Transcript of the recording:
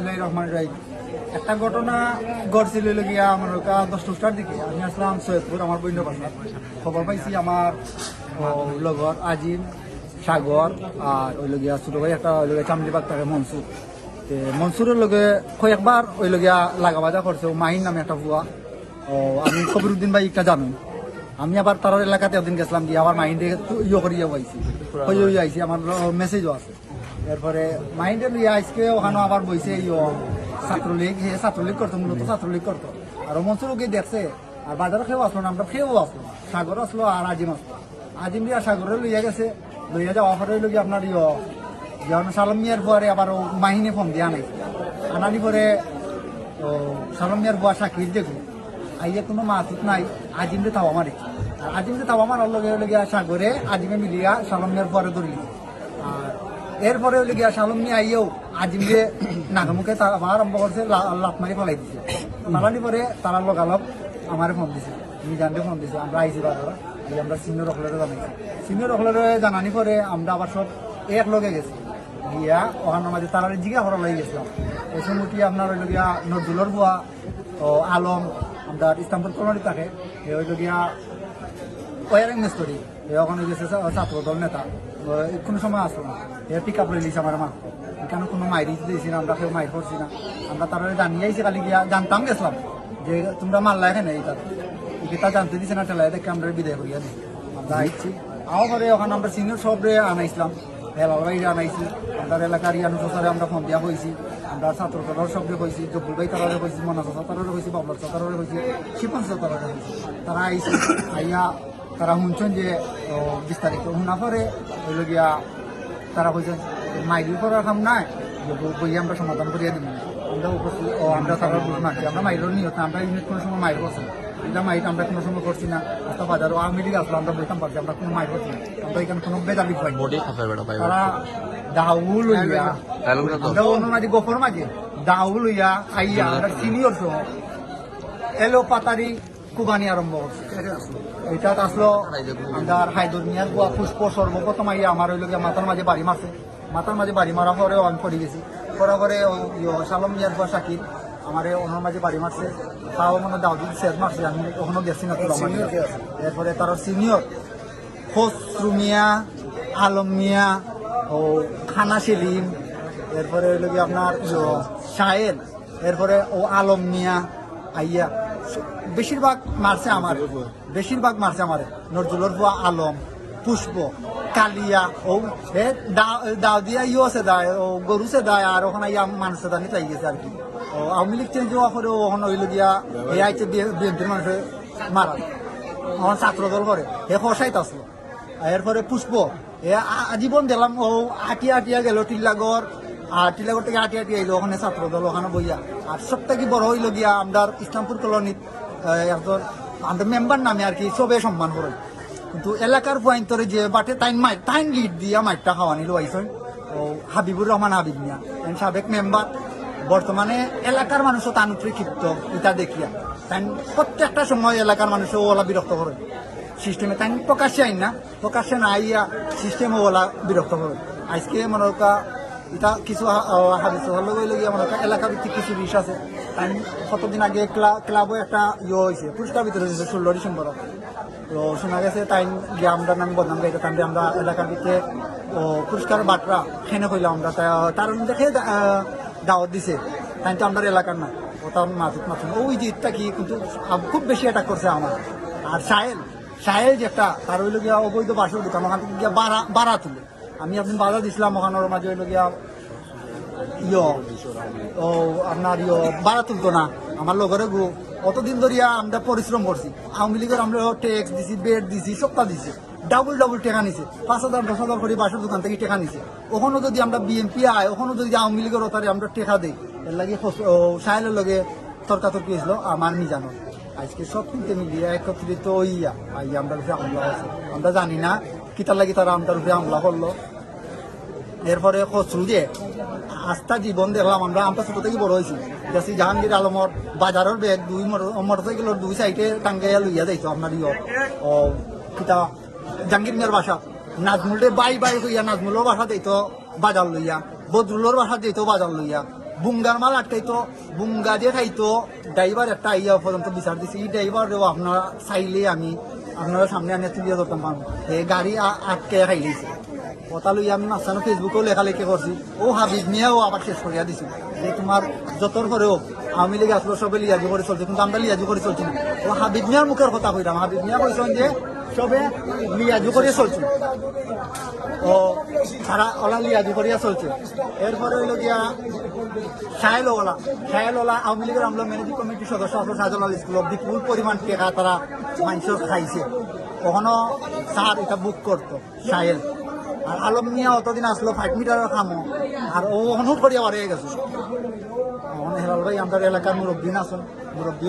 বিসমিল্লাহ রহমান রাহিম একটা ঘটনা ঘটছিল গিয়া আমার দশ দশটার দিকে। আমি আসলাম সৈয়দপুর, আমার বৈন্য বাসার খবর পাইছি আমার লগর আজিম সাগর আর ওই লগিয়া ছোট ভাই একটা ওই লগিয়া চামড়িবাগ থাকে মনসুর। মনসুরের লগে কয়েকবার ওই লগিয়া লাগা বাজা করছে, ও মাহিন নামে একটা বুয়া ও আমি কবিরুদ্দিন ভাই একটা জানো। আমি আবার তার এলাকাতে একদিন গেছিলাম দিয়ে আবার মাইন্ডে ইয়ে করিয়ে আইছি হয়ে আমার মেসেজও আছে। এরপরে মাইন্ডে লইয়া আজকে ওখানে আবার বইছে ইয়ে ছাত্রলীগ, হে ছাত্রলীগ করতো, মূলত ছাত্রলীগ করতো। আর মনসুরকে দেখছে, আর বাজারে খেয়েও আসলো না, আমরা খেয়েও আসলো সাগর আসলো আর আজিম আসলো। আজিম দিয়া সাগরে লইয়া গেছে, লইয়া যাওয়া পরে লইয়া আপনার ইয়ে যেমন সালাম মিয়ার পরে আবার মাহিনী ফোন দিয়া নাই। আনানি পরে, ও, সালাম মিয়ার বুয়া সাকির দেখল আইয়া কোনো মাতুত নাই, আজিমরে তাও মারে। আর আজিমরে তাও মারার লগে লগে সাগরে আজিমে মিলিয়া সালাম মিয়ার পরে ধরলি। এরপরে হইলে গিয়া সালম নিয়ে আইয়েও আজিমরে নাগামুখে তারা আরম্ভ করছে, লা- লাত মারি ফলাই দিছে। মারানি পরে তারা লগালগ আমারে ফোন দিছে। মিজানরে ফোন দিছে, আমরা আইছি এই আমরা সিনিয়র রকলের জানাইছি। সিনিয়র রকলের জানানি পরে আমরা আবার সব এক লগে গেছি। গিয়া ওখানে মাঝে তারা জিগা করা লাগে গেছিলাম। ওই সময়টি আপনার হইল গিয়া নজরুলর বুয়া ও আলম, আমরা ইস্তাম্বুল কলোনি থাকে হইল গিয়া ওয়ারিং মিস্ত্রি। এ ওখানে গেছে ছাত্র দল নেতা। কোনো সময় আসলো না। এ পিক আপ লিছে আমার মা। এখানে কোনো মাইরি দিয়েছি না, আমরা কেউ মাইর করছি না। আমরা তারা জানিয়ে আইছি, খালি গিয়া জানতাম গেছিলাম যে তোমরা মারলা এখানে এই তার এটা জানতে দিছে না, ঠেলায় দেখে আমরা বিদায় করিয়া দিই আমরা আইছি। আও পরে ওখানে আমরা সিনিয়র সবরে আনাইছিলাম। হেলাল ভাই আনাইছি। আমরা এলাকার ইয়ানু সসারে আমরা ফোন দিয়া হয়েছি আমরা ছাত্র দলের সবরে হয়েছি জব্বুল ভাই তারা হয়েছি মনাজ সতারে হয়েছি বাবলার সতারে হয়েছি শিপন সতারে হয়েছি তারা আইছি, আইয়া তারা শুনছেন যে ও, বিশ তারিখে শুনা পরে গিয়া তারা কইছেন মাইরির করার কাম নাই যে বই- আমরা সমাধান করিয়া দিব আমরা উপস্থিত ও আমরা তারা বুঝ মারছি আমরা মাইরের নিয়ত না, আমরা ইউনিট কোনো সময় মাইর করছি। এটা মাইট আমরা কোনো সময় করছি না। রাস্তা বাজার আওয়ামী লীগ আসলো আমরা বলতাম পারছি আমরা কোনো মাইর করছি না। আমরা এখানে কোনো বেদাবি পাই তারা দাউ লইয়া আমরা অন্য মাঝে গোপর মাঝে দাউ লইয়া আইয়া আমরা সিনিয়র সহ এলো পাতারি কুবানি আরম্ভ করছে এটা আসলো আমার হায়দর মিয়ার বুয়া পুষ্প সর্বপ্রথম আইয়া আমার হইল গিয়া মাথার মাঝে বাড়ি মারছে। মাথার মাঝে বাড়ি মারা পরে আমি পড়ে গেছি। পরে পরে সালম মিয়ার বুয়া শাকির আমার ওনার মাঝে বাড়ি মারছে। তাও মানে দাউদি শেষ মারছে, আমি ওখানে গেছি না এরপরে তার সিনিয়র খসরু মিয়া, আলম মিয়া ও খানা সেলিম, এরপরে হইল গিয়ে আপনার শাহেদ এরপরে ও আলম মিয়া আইয়া বেশিরভাগ মারছে আমার, বেশিরভাগ মারছে আমার। নজরুলের বুয়া আলম, পুষ্প, কালিয়া, ও, এ, দা- দাও দিয়া ইও আছে দায় ও, গরু সে দায় আর ওখানে ইয়া মানুষের দানি চাই গেছে আর কি। ও, আওয়ামী লীগ চেঞ্জ হওয়া করে ওখানে হইল গিয়া এই আইছে বিএনপির মানুষের মারা। আমার ছাত্র দল করে হে ফসাইত আসলো। এরপরে পুষ্প, এ আজীবন দেখলাম ও আটিয়া আটিয়া গেল, টিল্লাগড় আর টিল্লাগড় থেকে আটিয়া আটিয়া এলো ওখানে ছাত্র দল, ওখানে বইয়া। আর সব থেকে বড় হইল গিয়া আমরা ইসলামপুর কলোনিত একজন আমাদের মেম্বার নামে আর কি সবে সম্মান করে কিন্তু এলাকার পয়েন্টরে যে বাটে তাইন মাই তাইন লিড দিয়া মাইটটা খাওয়ানি লোয়াইছেন ও হাবিবুর রহমান হাবিব মিয়া সাবেক মেম্বার বর্তমানে এলাকার মানুষও তান উপরে ক্ষিপ্ত, এটা দেখিয়া। তাই প্রত্যেকটা সময় এলাকার মানুষও ওলা বিরক্ত করে সিস্টেমে তাই প্রকাশ্যে আইন না, প্রকাশ্যে না আইয়া সিস্টেমে ওলা বিরক্ত করে আজকে মনে এটা কিছু হাবিস হলো গেলে গিয়ে করা এলাকা ভিত্তিক কিছু বিষয় আছে। তাই কতদিন আগে ক্লাবও একটা ইয়ে হয়েছে, পুরস্কার ভিতরে হয়েছে ষোলো ডিসেম্বর। তো শোনা গেছে তাই গিয়ে আমরা নাম বদনাম গাইতে তাই আমরা এলাকার ভিতরে ও পুরস্কার বাটরা খেনে কইলাম আমরা। তার দেখে দাওয়াত দিছে। তাই তো আমরা এলাকার না। ও তার মাতুক মাতুক ওই যে ইটটা কি কিন্তু খুব বেশি অ্যাটাক করছে আমার। আর সাহেল সাহেল যে একটা, তার হইল গিয়া অবৈধ বাসের দোকান, ওখান থেকে গিয়া বাড়া বাড়া তুলে আমি একদিন বাধা দিছিলাম ওখানের মাঝে ইয়। ও, আপনার ইয় বাড়া তুলতো না। আমার লগরে গো অতদিন ধরিয়া আমরা পরিশ্রম করছি। আওয়ামী লীগের আমরা ট্যাক্স দিছি, বেড দিছি, সবটা দিছি। ডাবল ডাবল টেকা নিছে। পাঁচ হাজার, দশ হাজার করে বাসের দোকান থেকে টেকা নিছে। ওখানে যদি আমরা বিএনপি আয় ওখানে যদি আওয়ামী লীগের ওতারে আমরা টেকা দেই, এর লাগে সাহেলের লগে তর্কাতর্কি হয়েছিল, আমার নি জানো আজকে সব কিনতে মিলিয়ে একত্রিত আই আমরা আমরা জানি না, কিতার লাগি তারা আমাদের উপরে হামলা করল। এরপরে খসরু যে আস্থা জীবন দেখলাম আমরা আমরা ছোট থেকে বড় হয়েছি। যাচ্ছি জাহাঙ্গীর আলমর বাজারের ব্যাগ দুই মোটর সাইকেলের দুই সাইডে টাঙ্গাইয়া লইয়া যাইতো আপনার ইয়, ও, কিতা, জাহাঙ্গীর মিয়ার বাসা। নাজমুলে বাই বাই হইয়া নাজমুলের বাসা যাইতো বাজার লইয়া, বদরুলের বাসা যাইতো বাজার লইয়া। বুঙ্গার মাল আটকাইতো, বুঙ্গা দিয়ে খাইতো। ড্রাইভার একটা আইয়া পর্যন্ত বিচার দিছে, এই ড্রাইভারও আপনারা চাইলে আমি, আপনারা সামনে আনিয়ে তুলিয়ে ধরতাম পারব গাড়ি আটকে খাই দিয়েছে কথা লইয়া আমি মাঝখানে ফেসবুকেও লেখালেখি করছি। ও হাবিব নিয়েও আবার শেষ করিয়া দিছি। যে তোমার যতর করে হোক, আওয়ামী লীগ আসলো, সবে লিয়াজু করে চলছে, কিন্তু আমরা লিয়াজু করে চলছি না। ও হাবিব মিয়ার মুখের কথা কইলাম হাবিব মিয়া কইছেন যে, সবে লিয়াজু করে চলছে। ও তারা ওলা লিয়াজু করিয়া চলছে। এরপরে হইল গিয়া সাহেল ওলা সাহেল ওলা আওয়ামী লীগের আমলা ম্যানেজিং কমিটির সদস্য আসলো আল স্কুল বিপুল পরিমাণ টাকা তারা মানুষের খাইছে। কখনো স্যার এটা বুক করতো সাহেল আর আলম মিয়া অতদিন আসলো ফাইভ মিটারের খামো। আর ও অনুট করিয়া বাড়িয়ে গেছে। এখন হেলাল ভাই আমাদের এলাকার মুরব্বী না আসুন মুরব্বী